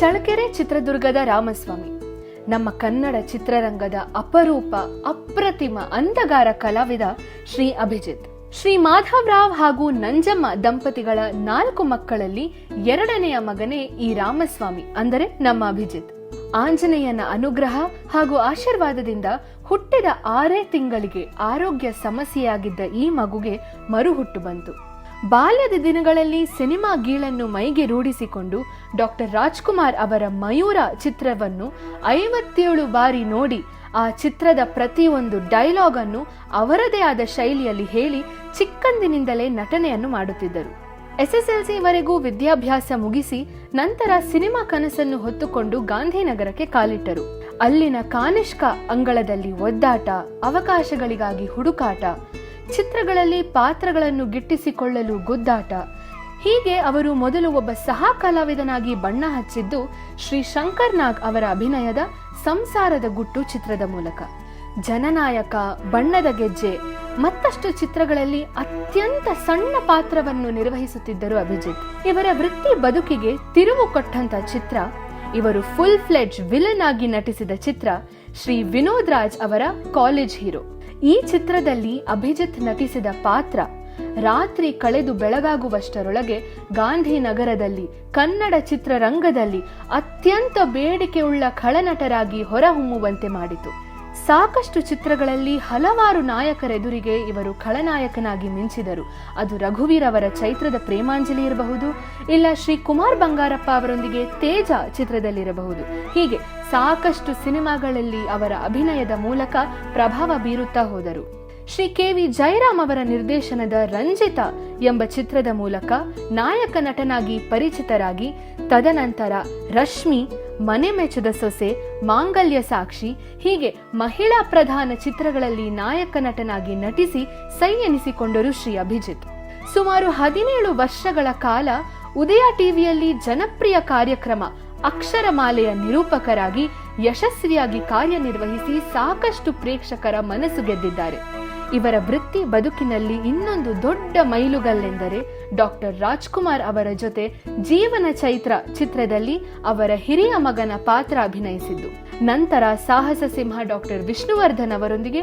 ಚಳ್ಳಕೆರೆ ಚಿತ್ರದುರ್ಗದ ರಾಮಸ್ವಾಮಿ. ನಮ್ಮ ಕನ್ನಡ ಚಿತ್ರರಂಗದ ಅಪರೂಪ, ಅಪ್ರತಿಮ ಅಂಧಗಾರ ಕಲಾವಿದ ಶ್ರೀ ಅಭಿಜಿತ್. ಶ್ರೀ ಮಾಧವರಾವ್ ಹಾಗೂ ನಂಜಮ್ಮ ದಂಪತಿಗಳ ನಾಲ್ಕು ಮಕ್ಕಳಲ್ಲಿ ಎರಡನೆಯ ಮಗನೇ ಈ ರಾಮಸ್ವಾಮಿ, ಅಂದರೆ ನಮ್ಮ ಅಭಿಜಿತ್. ಆಂಜನೇಯನ ಅನುಗ್ರಹ ಹಾಗೂ ಆಶೀರ್ವಾದದಿಂದ ಹುಟ್ಟಿದ ಆರೇ ತಿಂಗಳಿಗೆ ಆರೋಗ್ಯ ಸಮಸ್ಯೆಯಾಗಿದ್ದ ಈ ಮಗುಗೆ ಮರುಹುಟ್ಟು ಬಂತು. ಬಾಲ್ಯದ ದಿನಗಳಲ್ಲಿ ಸಿನಿಮಾ ಗೀಳನ್ನು ಮೈಗೆ ರೂಢಿಸಿಕೊಂಡು ಡಾಕ್ಟರ್ ರಾಜ್ಕುಮಾರ್ ಅವರ ಮಯೂರ ಚಿತ್ರವನ್ನು ಐವತ್ತೇಳು ಬಾರಿ ನೋಡಿ ಆ ಚಿತ್ರದ ಪ್ರತಿಯೊಂದು ಡೈಲಾಗ್ ಅನ್ನು ಅವರದೇ ಆದ ಶೈಲಿಯಲ್ಲಿ ಹೇಳಿ ಚಿಕ್ಕಂದಿನಿಂದಲೇ ನಟನೆಯನ್ನು ಮಾಡುತ್ತಿದ್ದರು. ಎಸ್ಎಸ್ಎಲ್ಸಿ ವರೆಗೂ ವಿದ್ಯಾಭ್ಯಾಸ ಮುಗಿಸಿ ನಂತರ ಸಿನಿಮಾ ಕನಸನ್ನು ಹೊತ್ತುಕೊಂಡು ಗಾಂಧಿನಗರಕ್ಕೆ ಕಾಲಿಟ್ಟರು. ಅಲ್ಲಿನ ಕಾನಿಷ್ಕ ಅಂಗಳದಲ್ಲಿ ಒದ್ದಾಟ, ಅವಕಾಶಗಳಿಗಾಗಿ ಹುಡುಕಾಟ, ಚಿತ್ರಗಳಲ್ಲಿ ಪಾತ್ರಗಳನ್ನು ಗಿಟ್ಟಿಸಿಕೊಳ್ಳಲು ಗುದ್ದಾಟ. ಹೀಗೆ ಅವರು ಮೊದಲು ಒಬ್ಬ ಸಹ ಕಲಾವಿದನಾಗಿ ಬಣ್ಣ ಹಚ್ಚಿದ್ದು ಶ್ರೀ ಶಂಕರ್ ನಾಗ್ ಅವರ ಅಭಿನಯದ ಸಂಸಾರದ ಗುಟ್ಟು ಚಿತ್ರದ ಮೂಲಕ. ಜನನಾಯಕ, ಬಣ್ಣದ ಗೆಜ್ಜೆ, ಮತ್ತಷ್ಟು ಚಿತ್ರಗಳಲ್ಲಿ ಅತ್ಯಂತ ಸಣ್ಣ ಪಾತ್ರವನ್ನು ನಿರ್ವಹಿಸುತ್ತಿದ್ದರು ಅಭಿಜಿತ್. ಇವರ ವೃತ್ತಿ ಬದುಕಿಗೆ ತಿರುವು ಕೊಟ್ಟಂತ ಚಿತ್ರ ಇವರು ಫುಲ್ ಫ್ಲೆಡ್ಜ್ ವಿಲನ್ ಆಗಿ ನಟಿಸಿದ ಚಿತ್ರ ಶ್ರೀ ವಿನೋದ್ ರಾಜ್ ಅವರ ಕಾಲೇಜ್ ಹೀರೋ ಈ ಚಿತ್ರದಲ್ಲಿ ಅಭಿಜಿತ್ ನಟಿಸಿದ ಪಾತ್ರ ರಾತ್ರಿ ಕಳೆದು ಬೆಳಗಾಗುವಷ್ಟರೊಳಗೆ ಗಾಂಧಿನಗರದಲ್ಲಿ ಕನ್ನಡ ಚಿತ್ರರಂಗದಲ್ಲಿ ಅತ್ಯಂತ ಬೇಡಿಕೆಯುಳ್ಳ ಖಳನಟರಾಗಿ ಹೊರಹೊಮ್ಮುವಂತೆ ಮಾಡಿತು. ಸಾಕಷ್ಟು ಚಿತ್ರಗಳಲ್ಲಿ ಹಲವಾರು ನಾಯಕರೆದುರಿಗೆ ಇವರು ಖಳನಾಯಕನಾಗಿ ಮಿಂಚಿದರು. ಅದು ರಘುವೀರ್ ಅವರ ಚೈತ್ರದ ಪ್ರೇಮಾಂಜಲಿ ಇರಬಹುದು, ಇಲ್ಲ ಶ್ರೀ ಕುಮಾರ್ ಬಂಗಾರಪ್ಪ ಅವರೊಂದಿಗೆ ತೇಜ ಚಿತ್ರದಲ್ಲಿರಬಹುದು. ಹೀಗೆ ಸಾಕಷ್ಟು ಸಿನಿಮಾಗಳಲ್ಲಿ ಅವರ ಅಭಿನಯದ ಮೂಲಕ ಪ್ರಭಾವ ಬೀರುತ್ತಾ ಹೋದರು. ಶ್ರೀ ಕೆ ವಿ ಜಯರಾಮ್ ಅವರ ನಿರ್ದೇಶನದ ರಂಜಿತ ಎಂಬ ಚಿತ್ರದ ಮೂಲಕ ನಾಯಕ ನಟನಾಗಿ ಪರಿಚಿತರಾಗಿ, ತದನಂತರ ರಶ್ಮಿ ಮನೆ ಮೆಚ್ಚದ ಸೊಸೆ, ಮಾಂಗಲ್ಯ ಸಾಕ್ಷಿ, ಹೀಗೆ ಮಹಿಳಾ ಪ್ರಧಾನ ಚಿತ್ರಗಳಲ್ಲಿ ನಾಯಕ ನಟನಾಗಿ ನಟಿಸಿ ಸೈ ಎನಿಸಿಕೊಂಡರು ಶ್ರೀ ಅಭಿಜಿತ್. ಸುಮಾರು ಹದಿನೇಳು ವರ್ಷಗಳ ಕಾಲ ಉದಯ ಟಿವಿಯಲ್ಲಿ ಜನಪ್ರಿಯ ಕಾರ್ಯಕ್ರಮ ಅಕ್ಷರಮಾಲೆಯ ನಿರೂಪಕರಾಗಿ ಯಶಸ್ವಿಯಾಗಿ ಕಾರ್ಯನಿರ್ವಹಿಸಿ ಸಾಕಷ್ಟು ಪ್ರೇಕ್ಷಕರ ಮನಸ್ಸು ಗೆದ್ದಿದ್ದಾರೆ. ಇವರ ವೃತ್ತಿ ಬದುಕಿನಲ್ಲಿ ಇನ್ನೊಂದು ದೊಡ್ಡ ಮೈಲುಗಲ್ಲೆಂದರೆ ಡಾಕ್ಟರ್ ರಾಜ್ಕುಮಾರ್ ಅವರ ಜೊತೆ ಜೀವನ ಚೈತ್ರ ಚಿತ್ರದಲ್ಲಿ ಅವರ ಹಿರಿಯ ಮಗನ ಪಾತ್ರ ಅಭಿನಯಿಸಿದ್ದು. ನಂತರ ಸಾಹಸ ಸಿಂಹ ಡಾಕ್ಟರ್ ವಿಷ್ಣುವರ್ಧನ್ ಅವರೊಂದಿಗೆ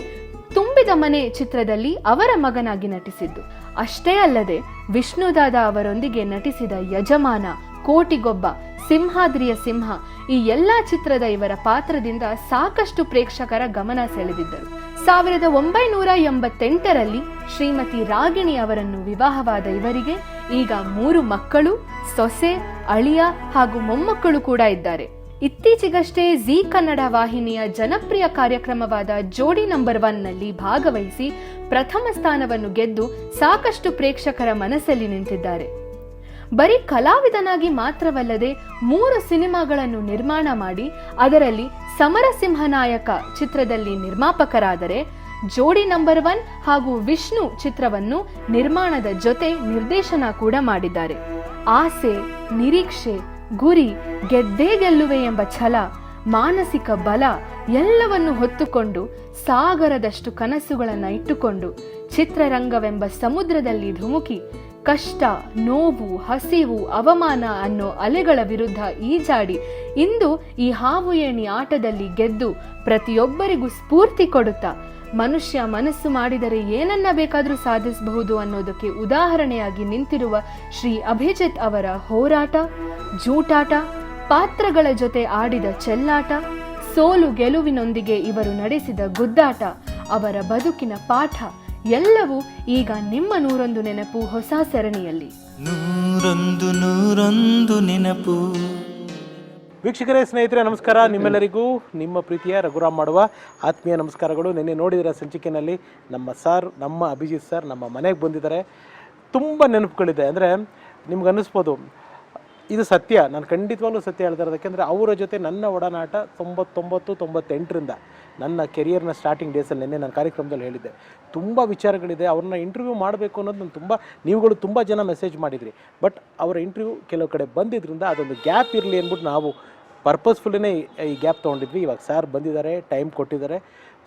ತುಂಬಿದ ಮನೆ ಚಿತ್ರದಲ್ಲಿ ಅವರ ಮಗನಾಗಿ ನಟಿಸಿದ್ದು. ಅಷ್ಟೇ ಅಲ್ಲದೆ ವಿಷ್ಣುದಾದ ಅವರೊಂದಿಗೆ ನಟಿಸಿದ ಯಜಮಾನ ಕೋಟಿಗೊಬ್ಬ ಸಿಂಹಾದ್ರಿಯ ಸಿಂಹ ಈ ಎಲ್ಲಾ ಚಿತ್ರದ ಇವರ ಪಾತ್ರದಿಂದ ಸಾಕಷ್ಟು ಪ್ರೇಕ್ಷಕರ ಗಮನ ಸೆಳೆದಿದ್ದರು. ಸಾವಿರದ ಒಂಬೈನೂರ ಎಂಬತ್ತೆಂಟರಲ್ಲಿ ಶ್ರೀಮತಿ ರಾಗಿಣಿ ಅವರನ್ನು ವಿವಾಹವಾದ ಇವರಿಗೆ ಈಗ ಮೂರು ಮಕ್ಕಳು, ಸೊಸೆ, ಅಳಿಯ ಹಾಗೂ ಮೊಮ್ಮಕ್ಕಳು ಕೂಡ ಇದ್ದಾರೆ. ಇತ್ತೀಚೆಗಷ್ಟೇ ಜಿ ಕನ್ನಡ ವಾಹಿನಿಯ ಜನಪ್ರಿಯ ಕಾರ್ಯಕ್ರಮವಾದ ಜೋಡಿ ನಂಬರ್ ಒನ್ನಲ್ಲಿ ಭಾಗವಹಿಸಿ ಪ್ರಥಮ ಸ್ಥಾನವನ್ನು ಗೆದ್ದು ಸಾಕಷ್ಟು ಪ್ರೇಕ್ಷಕರ ಮನಸ್ಸಲ್ಲಿ ನಿಂತಿದ್ದಾರೆ. ಬರೀ ಕಲಾವಿದನಾಗಿ ಮಾತ್ರವಲ್ಲದೆ ಮೂರು ಸಿನಿಮಾಗಳನ್ನು ನಿರ್ಮಾಣ ಮಾಡಿ, ಅದರಲ್ಲಿ ಸಮರಸಿಂಹನಾಯಕ ಚಿತ್ರದಲ್ಲಿ ನಿರ್ಮಾಪಕರಾದರೆ, ಜೋಡಿ ನಂಬರ್ ಒನ್ ಹಾಗೂ ವಿಷ್ಣು ಚಿತ್ರವನ್ನು ನಿರ್ಮಾಣದ ಜೊತೆ ನಿರ್ದೇಶನ ಕೂಡ ಮಾಡಿದ್ದಾರೆ. ಆಸೆ, ನಿರೀಕ್ಷೆ, ಗುರಿ, ಗೆದ್ದೇ ಗೆಲ್ಲುವೆ ಎಂಬ ಛಲ, ಮಾನಸಿಕ ಬಲ ಎಲ್ಲವನ್ನು ಹೊತ್ತುಕೊಂಡು ಸಾಗರದಷ್ಟು ಕನಸುಗಳನ್ನು ಇಟ್ಟುಕೊಂಡು ಚಿತ್ರರಂಗವೆಂಬ ಸಮುದ್ರದಲ್ಲಿ ಧುಮುಕಿ ಕಷ್ಟ, ನೋವು, ಹಸಿವು, ಅವಮಾನ ಅನ್ನೋ ಅಲೆಗಳ ವಿರುದ್ಧ ಈಜಾಡಿ ಇಂದು ಈ ಹಾವು ಏಣಿ ಆಟದಲ್ಲಿ ಗೆದ್ದು ಪ್ರತಿಯೊಬ್ಬರಿಗೂ ಸ್ಫೂರ್ತಿ ಕೊಡುತ್ತಾ. ಮನುಷ್ಯ ಮನಸ್ಸು ಮಾಡಿದರೆ ಏನನ್ನ ಬೇಕಾದರೂ ಸಾಧಿಸಬಹುದು ಅನ್ನೋದಕ್ಕೆ ಉದಾಹರಣೆಯಾಗಿ ನಿಂತಿರುವ ಶ್ರೀ ಅಭಿಜಿತ್ ಅವರ ಹೋರಾಟ, ಜೂಟಾಟ, ಪಾತ್ರಗಳ ಜೊತೆ ಆಡಿದ ಚೆಲ್ಲಾಟ, ಸೋಲು ಗೆಲುವಿನೊಂದಿಗೆ ಇವರು ನಡೆಸಿದ ಗುದ್ದಾಟ, ಅವರ ಬದುಕಿನ ಪಾಠ ಎಲ್ಲವೂ ಈಗ ನಿಮ್ಮ ನೂರೊಂದು ನೆನಪು ಹೊಸ ಸರಣಿಯಲ್ಲಿ. ನೂರೊಂದು ನೂರೊಂದು ನೆನಪು. ವೀಕ್ಷಕರೇ ಸ್ನೇಹಿತರೆ ನಮಸ್ಕಾರ. ನಿಮ್ಮೆಲ್ಲರಿಗೂ ನಿಮ್ಮ ಪ್ರೀತಿಯ ರಘುರಾಮ್ ಮಾಡುವ ಆತ್ಮೀಯ ನಮಸ್ಕಾರಗಳು. ನಿನ್ನೆ ನೋಡಿದರೆ ಸಂಚಿಕೆಯಲ್ಲಿ ನಮ್ಮ ಸರ್ ನಮ್ಮ ಅಭಿಜಿತ್ ಸರ್ ನಮ್ಮ ಮನೆಗೆ ಬಂದಿದ್ದಾರೆ. ತುಂಬ ನೆನಪುಗಳಿದೆ. ಅಂದರೆ ನಿಮ್ಗೆ ಅನ್ನಿಸ್ಬೋದು ಇದು ಸತ್ಯ. ನಾನು ಖಂಡಿತವಾಗ್ಲೂ ಸತ್ಯ ಹೇಳ್ತಾ ಇರೋದು ಯಾಕೆಂದರೆ ಅವರ ಜೊತೆ ನನ್ನ ಒಡನಾಟ ತೊಂಬತ್ತೊಂಬತ್ತು, ತೊಂಬತ್ತೆಂಟರಿಂದ ನನ್ನ ಕೆರಿಯರ್ನ ಸ್ಟಾರ್ಟಿಂಗ್ ಡೇಸಲ್ಲಿ ನಿನ್ನೆ ನಾನು ಕಾರ್ಯಕ್ರಮದಲ್ಲಿ ಹೇಳಿದ್ದೆ. ತುಂಬ ವಿಚಾರಗಳಿದೆ. ಅವ್ರನ್ನ ಇಂಟರ್ವ್ಯೂ ಮಾಡಬೇಕು ಅನ್ನೋದು ನಾನು ತುಂಬ, ನೀವುಗಳು ತುಂಬ ಜನ ಮೆಸೇಜ್ ಮಾಡಿದ್ರಿ. ಬಟ್ ಅವರ ಇಂಟರ್ವ್ಯೂ ಕೆಲವು ಕಡೆ ಬಂದಿದ್ದರಿಂದ ಅದೊಂದು ಗ್ಯಾಪ್ ಇರಲಿ ಅಂದ್ಬಿಟ್ಟು ನಾವು ಪರ್ಪಸ್ಫುಲ್ಲಿನೇ ಈ ಗ್ಯಾಪ್ ತೊಗೊಂಡಿದ್ವಿ. ಇವಾಗ ಸರ್ ಬಂದಿದ್ದಾರೆ ಟೈಮ್ ಕೊಟ್ಟಿದ್ದಾರೆ.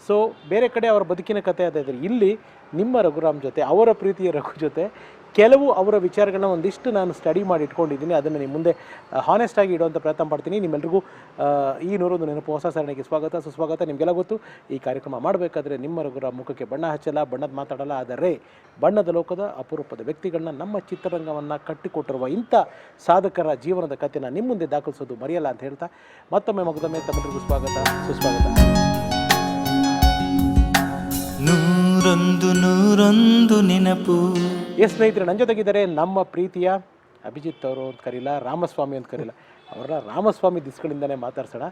ಸೊ ಬೇರೆ ಕಡೆ ಅವರ ಬದುಕಿನ ಕಥೆ ಅದಾದರೆ ಇಲ್ಲಿ ನಿಮ್ಮ ರಘುರಾಮ್ ಜೊತೆ, ಅವರ ಪ್ರೀತಿಯ ರಘು ಜೊತೆ ಕೆಲವು ಅವರ ವಿಚಾರಗಳನ್ನ ಒಂದಿಷ್ಟು ನಾನು ಸ್ಟಡಿ ಮಾಡಿ ಇಟ್ಕೊಂಡಿದ್ದೀನಿ. ಅದನ್ನು ನಿಮ್ಮ ಮುಂದೆ ಹಾನೆಸ್ಟ್ ಆಗಿ ಇಡುವಂಥ ಪ್ರಯತ್ನ ಪಡ್ತೀನಿ ನಿಮ್ಮೆಲ್ಲರಿಗೂ ಈ ನೂರೊಂದು ನೆನಪು, ಹೊಸ ಸರಣಿಗೆ ಸ್ವಾಗತ. ಸುಸ್ವಾಗತ ನಿಮಗೆಲ್ಲ ಗೊತ್ತು. ಈ ಕಾರ್ಯಕ್ರಮ ಮಾಡಬೇಕಾದ್ರೆ ನಿಮ್ಮ ರಘುರಾಮ್ ಮುಖಕ್ಕೆ ಬಣ್ಣ ಹಚ್ಚಲ್ಲ, ಬಣ್ಣದ ಮಾತಾಡಲ್ಲ. ಆದರೆ ಬಣ್ಣದ ಲೋಕದ ಅಪರೂಪದ ವ್ಯಕ್ತಿಗಳನ್ನ ನಮ್ಮ ಚಿತ್ರರಂಗವನ್ನು ಕಟ್ಟಿಕೊಟ್ಟಿರುವ ಇಂಥ ಸಾಧಕರ ಜೀವನದ ಕಥೆನ ನಿಮ್ಮ ಮುಂದೆ ದಾಖಲಿಸೋದು ಮರೆಯಲ್ಲ ಅಂತ ಹೇಳ್ತಾ, ಮತ್ತೊಮ್ಮೆ ಮಗದೊಮ್ಮೆ ತಮ್ಮೆಲ್ಲರಿಗೂ ಸ್ವಾಗತ. ಸುಸ್ವಾಗತ. ನೂರೊಂದು ನೂರೊಂದು ನೆನಪು. ಎಸ್ ಸ್ನೇಹಿತರೆ ನನ್ನ ಜೊತೆಗಿದ್ದಾರೆ ನಮ್ಮ ಪ್ರೀತಿಯ ಅಭಿಜಿತ್ ಅವರು ಅಂತ ಕರೀಲ ರಾಮಸ್ವಾಮಿ ಅಂತ ಕರೀಲ. ಅವರನ್ನ ರಾಮಸ್ವಾಮಿ ದಿಸ್ಗಳಿಂದನೇ ಮಾತಾಡ್ಸೋಣ.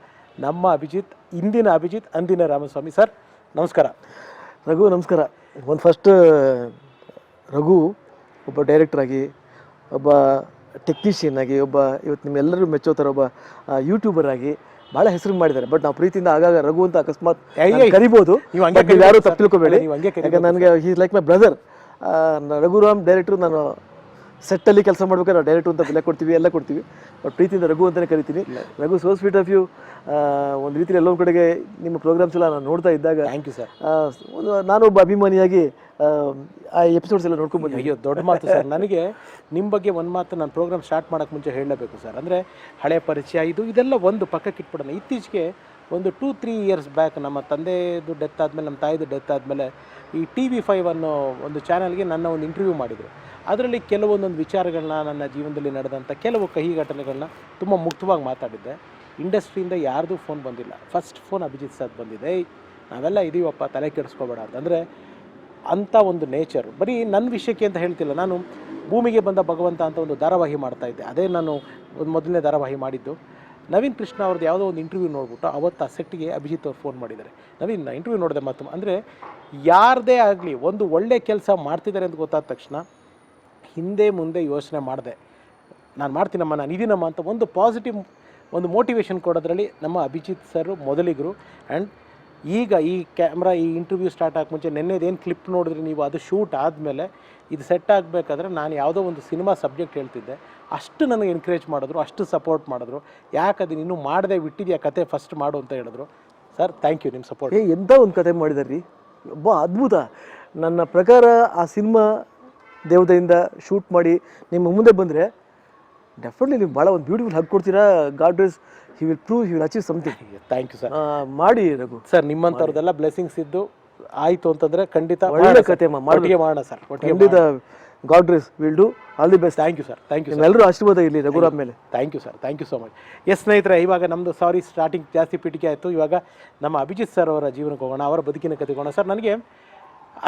ನಮ್ಮ ಅಭಿಜಿತ್ ಇಂದಿನ ಅಭಿಜಿತ್ ಅಂದಿನ ರಾಮಸ್ವಾಮಿ. ಸರ್ ನಮಸ್ಕಾರ. ರಘು ನಮಸ್ಕಾರ. ಒಂದು ಫಸ್ಟ್ ರಘು ಒಬ್ಬ ಡೈರೆಕ್ಟ್ರಾಗಿ ಆಗಿ ಒಬ್ಬ ಟೆಕ್ನಿಷಿಯನ್ ಆಗಿ ಒಬ್ಬ ಇವತ್ತು ನಿಮ್ಮೆಲ್ಲರೂ ಮೆಚ್ಚೋ ಥರ ಒಬ್ಬ ಯೂಟ್ಯೂಬರ್ ಆಗಿ ಭಾಳ ಹೆಸರು ಮಾಡಿದ್ದಾರೆ. ಬಟ್ ನಾವು ಪ್ರೀತಿಯಿಂದ ಆಗಾಗ ರಘು ಅಂತ ಅಕಸ್ಮಾತ್ ಕರಿಬೋದು. ನೀವು ಯಾರು ತಪ್ಪಿಲ್ಕೋಬೇಡಿ ನನಗೆ he's like my brother Raghuram director ನಾನು ಸೆಟ್ಟಲ್ಲಿ ಕೆಲಸ ಮಾಡ್ಬೇಕಾದ್ರೆ ನಾವು ಡೈರೆಕ್ಟ್ರು ಅಂತ ಬೆಲೆ ಕೊಡ್ತೀವಿ ಎಲ್ಲ ಕೊಡ್ತೀವಿ. ಬಟ್ ಪ್ರೀತಿಯಿಂದ ರಘು ಅಂತಲೇ ಕರಿತೀನಿ. Raghu so sweet of you ಒಂದು ರೀತಿಯಲ್ಲಿ ಎಲ್ಲೊಂದು ಕಡೆಗೆ ನಿಮ್ಮ ಪ್ರೋಗ್ರಾಮ್ಸ್ ಎಲ್ಲ ನಾನು ನೋಡ್ತಾ ಇದ್ದಾಗ ಥ್ಯಾಂಕ್ ಯು ಸರ್ ಒಂದು ನಾನೊಬ್ಬ ಅಭಿಮಾನಿಯಾಗಿ ಆ, ಎಪಿಸೋಡ್ಸ್ ಎಲ್ಲ ನೋಡ್ಕೊಂಡು ಅಯ್ಯೋ ದೊಡ್ಡ ಮಾತು ಸರ್ ನನಗೆ ನಿಮ್ಮ ಬಗ್ಗೆ ಒಂದು ಮಾತು ನಾನು ಪ್ರೋಗ್ರಾಮ್ ಸ್ಟಾರ್ಟ್ ಮಾಡೋಕ್ಕೆ ಮುಂಚೆ ಹೇಳಲೇಬೇಕು ಸರ್ ಅಂದರೆ ಹಳೆ ಪರಿಚಯ ಇದು ಇದೆಲ್ಲ ಒಂದು ಪಕ್ಕಕ್ಕೆ ಇಟ್ಬಿಡೋಣ ಇತ್ತೀಚೆಗೆ ಒಂದು ಟೂ ತ್ರೀ ಇಯರ್ಸ್ ಬ್ಯಾಕ್ ನಮ್ಮ ತಂದೆಯದು ಡೆತ್ ಆದಮೇಲೆ, ನಮ್ಮ ತಾಯಿದು ಡೆತ್ ಆದಮೇಲೆ ಈ ಟಿ ವಿ ಫೈವ್ ಅನ್ನೋ ಒಂದು ಚಾನಲ್ಗೆ ನನ್ನ ಒಂದು ಇಂಟರ್ವ್ಯೂ ಮಾಡಿದರು. ಅದರಲ್ಲಿ ಕೆಲವೊಂದೊಂದು ವಿಚಾರಗಳನ್ನ ನನ್ನ ಜೀವನದಲ್ಲಿ ನಡೆದಂಥ ಕೆಲವು ಕಹಿ ಘಟನೆಗಳನ್ನ ತುಂಬ ಮುಕ್ತವಾಗಿ ಮಾತಾಡಿದ್ದೆ. ಇಂಡಸ್ಟ್ರಿಯಿಂದ ಯಾರ್ದು ಫೋನ್ ಬಂದಿಲ್ಲ. ಫಸ್ಟ್ ಫೋನ್ ಅಭಿಜಿತ್ ಸರ್ ಬಂದಿದೆ. ನಾವೆಲ್ಲ ಇದೀವಪ್ಪ, ತಲೆ ಕೆಡಿಸ್ಕೋಬೇಡ ಅಂತಂದರೆ ಅಂಥ ಒಂದು ನೇಚರ್ ಬರೀ ನನ್ನ ವಿಷಯಕ್ಕೆ ಅಂತ ಹೇಳ್ತಿಲ್ಲ. ನಾನು ಭೂಮಿಗೆ ಬಂದ ಭಗವಂತ ಅಂತ ಒಂದು ಧಾರಾವಾಹಿ ಮಾಡ್ತಾ ಇದ್ದೆ. ಅದೇ ನಾನು ಒಂದು ಮೊದಲನೇ ಧಾರಾವಾಹಿ ಮಾಡಿದ್ದು. ನವೀನ್ ಕೃಷ್ಣ ಅವ್ರದ್ದು ಯಾವುದೋ ಒಂದು ಇಂಟರ್ವ್ಯೂ ನೋಡ್ಬಿಟ್ಟು ಅವತ್ತು ಆ ಸೆಟ್ಗೆ ಅಭಿಜಿತ್ ಅವ್ರು ಫೋನ್ ಮಾಡಿದ್ದಾರೆ. ನವೀನ್ ಇಂಟರ್ವ್ಯೂ ನೋಡಿದೆ ಮತ್ತು ಅಂದರೆ ಯಾರದೇ ಆಗಲಿ ಒಂದು ಒಳ್ಳೆ ಕೆಲಸ ಮಾಡ್ತಿದ್ದಾರೆ ಅಂತ ಗೊತ್ತಾದ ತಕ್ಷಣ ಹಿಂದೆ ಮುಂದೆ ಯೋಚನೆ ಮಾಡಿದೆ. ನಾನು ಮಾಡ್ತೀನಮ್ಮ ನಾನು ಇದೀನಮ್ಮ ಅಂತ ಒಂದು ಪಾಸಿಟಿವ್ ಒಂದು ಮೋಟಿವೇಶನ್ ಕೊಡೋದ್ರಲ್ಲಿ ನಮ್ಮ ಅಭಿಜಿತ್ ಸರ್ ಮೊದಲಿಗರು ಆ್ಯಂಡ್ ಈಗ ಈ ಕ್ಯಾಮ್ರಾ ಈ ಇಂಟರ್ವ್ಯೂ ಸ್ಟಾರ್ಟ್ ಆಗಿ ಮುಂಚೆ ನೆನ್ನೆದೇನು ಕ್ಲಿಪ್ ನೋಡಿದ್ರಿ ನೀವು? ಅದು ಶೂಟ್ ಆದಮೇಲೆ ಇದು ಸೆಟ್ ಆಗಬೇಕಾದ್ರೆ ನಾನು ಯಾವುದೋ ಒಂದು ಸಿನಿಮಾ ಸಬ್ಜೆಕ್ಟ್ ಹೇಳ್ತಿದ್ದೆ. ಅಷ್ಟು ನನಗೆ ಎನ್ಕರೇಜ್ ಮಾಡಿದ್ರು ಅಷ್ಟು ಸಪೋರ್ಟ್ ಮಾಡಿದ್ರು. ಯಾಕೆ ಅದನ್ನ ಇನ್ನೂ ಮಾಡದೆ ಬಿಟ್ಟಿದ್ಯಾ ಕತೆ ಫಸ್ಟ್ ಮಾಡು ಅಂತ ಹೇಳಿದ್ರು. ಸರ್ ಥ್ಯಾಂಕ್ ಯು ನಿಮ್ಮ ಸಪೋರ್ಟ್ ಏ ಎಂಥ ಒಂದು ಕತೆ ಮಾಡಿದಾರೆ ರೀ ಒಬ್ಬ ಅದ್ಭುತ. ನನ್ನ ಪ್ರಕಾರ ಆ ಸಿನಿಮಾ ದೇವತೆಯಿಂದ ಶೂಟ್ ಮಾಡಿ ನಿಮ್ಮ ಮುಂದೆ ಬಂದರೆ ಡೆಫಿನೆಟ್ಲಿ ನೀವು ಭಾಳ ಒಂದು ಬ್ಯೂಟಿಫುಲ್ ಹಾಕಿ ಕೊಡ್ತೀರಾ? God is he will prove he will achieve something thank you sir ಮಾಡಿ ರಘು. ಸರ್ ನಿಮ್ಮಂಥವ್ರದ್ದೆಲ್ಲ ಬ್ಲೆಸ್ಸಿಂಗ್ಸ್ ಇದ್ದು ಆಯಿತು ಅಂತಂದರೆ ಖಂಡಿತ ಒಳ್ಳೆ. ಕತೆ. ಮಾಡೋಣ ಸರ್ ಒಟ್ಟಿಗೆ ಖಂಡಿತ. God will do all the best. Thank you sir. Thank you ಎಲ್ಲರೂ ಆಶೀರ್ವಾದ ಇರಲಿ ರಘುರಾಮ್ ಮೇಲೆ. Thank you sir. Thank you so much S ಸ್ನೇಹಿತರೆ ಇವಾಗ ನಮ್ಮದು ಸಾರಿ ಸ್ಟಾರ್ಟಿಂಗ್ ಜಾಸ್ತಿ ಪೀಠಿಕೆ ಆಯಿತು. ಇವಾಗ ನಮ್ಮ ಅಭಿಜಿತ್ ಸರ್ ಅವರ ಜೀವನಕ್ಕೆ ಹೋಗೋಣ ಅವರ ಬದುಕಿನ ಕತೆ ಹೋಗೋಣ. ಸರ್ ನನಗೆ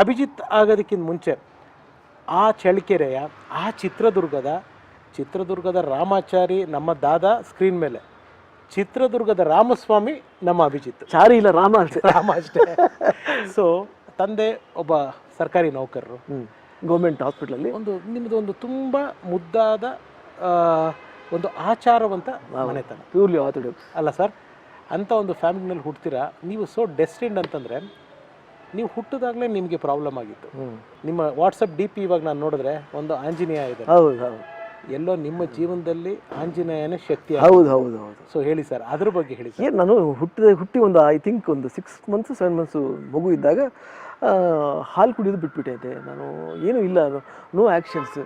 ಅಭಿಜಿತ್ ಆಗೋದಕ್ಕಿಂತ ಮುಂಚೆ ಆ ಚಳ್ಳಕೆರೆಯ ಆ ಚಿತ್ರದುರ್ಗದ ಚಿತ್ರದುರ್ಗದ ರಾಮಾಚಾರಿ ನಮ್ಮ ದಾದ ಸ್ಕ್ರೀನ್ ಮೇಲೆ. ಚಿತ್ರದುರ್ಗದ ರಾಮಸ್ವಾಮಿ ನಮ್ಮ ಅಭಿಜಿತ್. ಚಾರಿ ಇಲ್ಲ ರಾಮ ಅಷ್ಟೇ. ರಾಮ ಅಷ್ಟೇ. ಸೊ ತಂದೆ ಒಬ್ಬ ಸರ್ಕಾರಿ ನೌಕರರು. ಹ್ಞೂ ಗೌರ್ಮೆಂಟ್ ಹಾಸ್ಪಿಟ್ಲಲ್ಲಿ ಒಂದು ನಿಮ್ಮದು ಒಂದು ತುಂಬ ಮುದ್ದಾದ ಒಂದು ಆಚಾರವಂತ ಮನೆತನ. ಪ್ಯೂರ್ಲಿ ಆರ್ಥೋಡಾಕ್ಸ್ ಅಲ್ಲ ಸರ್ ಅಂಥ ಒಂದು ಫ್ಯಾಮಿಲಿನಲ್ಲಿ ಹುಡ್ತೀರಾ ನೀವು ಸೊ ಡೆಸ್ಟಿನ್ಡ್ ಅಂತಂದರೆ ನೀವು ಹುಟ್ಟಿದಾಗಲೇ ನಿಮಗೆ ಪ್ರಾಬ್ಲಮ್ ಆಗಿತ್ತು. ನಿಮ್ಮ ವಾಟ್ಸಪ್ ಡಿ ಪಿ ಇವಾಗ ನಾನು ನೋಡಿದ್ರೆ ಒಂದು ಆಂಜನೇಯ ಇದೆ. ಹೌದು ಹೌದು. ಎಲ್ಲೋ ನಿಮ್ಮ ಜೀವನದಲ್ಲಿ ಆಂಜನೇಯನ ಶಕ್ತಿ ಹೌದು ಹೌದು ಹೌದು. ಸೊ ಹೇಳಿ ಸರ್ ಅದ್ರ ಬಗ್ಗೆ ಹೇಳಿ ಏನು ನಾನು ಹುಟ್ಟಿದ ಹುಟ್ಟಿ ಒಂದು ಐ ಥಿಂಕ್ ಒಂದು ಸಿಕ್ಸ್ ಮಂತ್ಸು ಸೆವೆನ್ ಮಂತ್ಸು ಮಗು ಇದ್ದಾಗ ಹಾಲು ಕುಡಿಯೋದು ಬಿಟ್ಬಿಟ್ಟೈತೆ. ನಾನು ಏನೂ ಇಲ್ಲ ನೋ ಆ್ಯಕ್ಷನ್ಸ್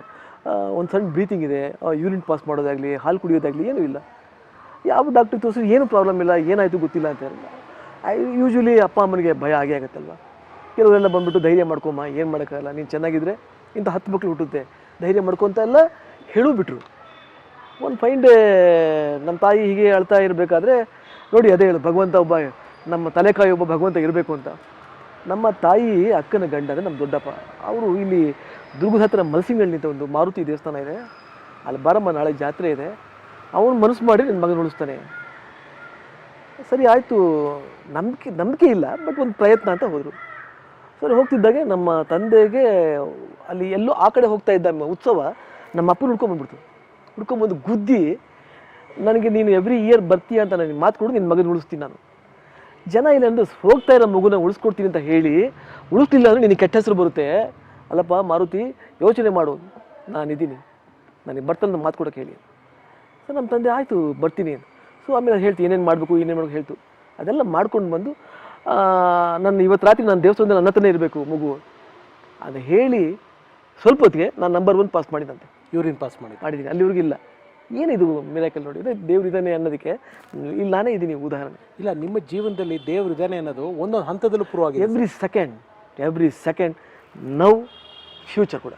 ಒಂದು ಸಣ್ಣ ಬ್ರೀತಿಂಗ್ ಇದೆ. ಯೂರಿನ್ ಪಾಸ್ ಮಾಡೋದಾಗಲಿ ಹಾಲು ಕುಡಿಯೋದಾಗಲಿ ಏನೂ ಇಲ್ಲ. ಯಾವ ಡಾಕ್ಟ್ರಿಗೆ ತೋರಿಸಿದ್ರು ಏನು ಪ್ರಾಬ್ಲಮ್ ಇಲ್ಲ ಏನಾಯಿತು ಗೊತ್ತಿಲ್ಲ ಅಂತ ಹೇಳಿಲ್ಲ ಐ ಯೂಶ್ವಲಿ ಅಪ್ಪ ಅಮ್ಮನಿಗೆ ಭಯ ಆಗೇ ಆಗುತ್ತಲ್ವ? ಕೆಲವರೆಲ್ಲ ಬಂದ್ಬಿಟ್ಟು ಧೈರ್ಯ ಮಾಡ್ಕೊಮ್ಮ ಏನು ಮಾಡೋಕ್ಕಾಗಲ್ಲ? ನೀನು ಚೆನ್ನಾಗಿದ್ರೆ ಇಂಥ ಹತ್ತು ಮಕ್ಕಳು ಹುಟ್ಟುತ್ತೆ. ಧೈರ್ಯ ಮಾಡ್ಕೊತ ಎಲ್ಲ ಹೇಳೂ ಬಿಟ್ರು ಒಂದು ಫೈನ್ ನಮ್ಮ ತಾಯಿ ಹೀಗೆ ಅಳ್ತಾ ಇರಬೇಕಾದ್ರೆ, ನೋಡಿ ಅದೇ ಹೇಳು, ಭಗವಂತ ಒಬ್ಬ, ನಮ್ಮ ತಲೆಕಾಯಿ ಒಬ್ಬ ಭಗವಂತ ಇರಬೇಕು ಅಂತ. ನಮ್ಮ ತಾಯಿ ಅಕ್ಕನ ಗಂಡ ಅಂದರೆ ನಮ್ಮ ದೊಡ್ಡಪ್ಪ, ಅವರು ಇಲ್ಲಿ ದುರ್ಗದ ಹತ್ರ ಮಲಸಿಂಗಳ್ಳಿ ಅಂತ ಒಂದು ಮಾರುತಿ ದೇವಸ್ಥಾನ ಇದೆ. ಅಲ್ಲಿ ಬಾರಮ್ಮ ನಾಳೆ ಜಾತ್ರೆ ಇದೆ. ಅವನು ಮನಸ್ಸು ಮಾಡಿ ನನ್ನ ಮಗನ ಉಳಿಸ್ತಾನೆ. ಸರಿ, ಆಯಿತು. ನಂಬಿಕೆ ನಂಬಿಕೆ ಇಲ್ಲ, ಬಟ್ ಒಂದು ಪ್ರಯತ್ನ ಅಂತ ಹೋದರು. ಸರಿ, ಹೋಗ್ತಿದ್ದಾಗೆ ನಮ್ಮ ತಂದೆಗೆ ಅಲ್ಲಿ ಎಲ್ಲೋ ಆ ಕಡೆ ಹೋಗ್ತಾ ಇದ್ದ ಉತ್ಸವ. ನಮ್ಮ ಅಪ್ಪನ ಹುಡ್ಕೊಂಬಂದ್ಬಿಡ್ತು ಹುಡ್ಕೊಂಬಂದು ಗುದ್ದಿ ನನಗೆ ನೀನು ಎವ್ರಿ ಇಯರ್ ಬರ್ತೀಯ ಅಂತ ನನಗೆ ಮಾತು ಕೊಡು, ನಿನ್ನ ಮಗನ ಉಳಿಸ್ತೀನಿ ನಾನು. ಜನ ಇಲ್ಲ ಅಂದ್ರೆ ಹೋಗ್ತಾ ಇರೋ ಮಗುನ ಉಳಿಸ್ಕೊಡ್ತೀನಿ ಅಂತ ಹೇಳಿ ಉಳಿಸ್ತಿಲ್ಲ ಅಂದರೆ ನಿನಗೆ ಕೆಟ್ಟ ಹೆಸರು ಬರುತ್ತೆ. ಅಲ್ಲಪ್ಪ, ಮಾರುತಿ, ಯೋಚನೆ ಮಾಡು. ನಾನಿದ್ದೀನಿ ನನಗೆ ಬರ್ತಾನೆ ಮಾತು ಕೊಡೋಕೆ ಹೇಳಿ ಸೊ ನಮ್ಮ ತಂದೆ ಆಯಿತು, ಬರ್ತೀನಿ ಸೊ ಆಮೇಲೆ ಹೇಳ್ತೀನಿ ಏನೇನು ಮಾಡಬೇಕು ಏನೇನು ಮಾಡಬೇಕು ಹೇಳ್ತು. ಅದೆಲ್ಲ ಮಾಡ್ಕೊಂಡು ಬಂದು ನಾನು ಇವತ್ತು ರಾತ್ರಿ ನಾನು ದೇವಸ್ಥಾನದಲ್ಲಿ ನನ್ನ ಹತ್ರನೇ ಇರಬೇಕು ಮಗು ಅದು ಹೇಳಿ ಸ್ವಲ್ಪ ಹೊತ್ತಿಗೆ ನಾನು ನಂಬರ್ ಒನ್ ಪಾಸ್ ಮಾಡಿದಂತೆ. ಯೂರಿನ್ ಪಾಸ್ ಮಾಡಿ ಮಾಡಿದ್ದೀನಿ. ಅಲ್ಲಿ ಇವ್ರಿಗಿಲ್ಲ ಏನಿದು ಮಿರಾಕಲ್ ನೋಡಿ? ಇದೇ ದೇವ್ರಿದ್ದಾನೆ ಅನ್ನೋದಕ್ಕೆ. ಇಲ್ಲಿ ನಾನೇ ಇದ್ದೀನಿ ಉದಾಹರಣೆ. ಇಲ್ಲ ನಿಮ್ಮ ಜೀವನದಲ್ಲಿ ದೇವ್ರು ಇದ್ದಾನೆ ಅನ್ನೋದು ಒಂದೊಂದು ಹಂತದಲ್ಲೂ ಪ್ರೂವ್ ಆಗಿದೆ. Every second every second now future ಕೂಡ.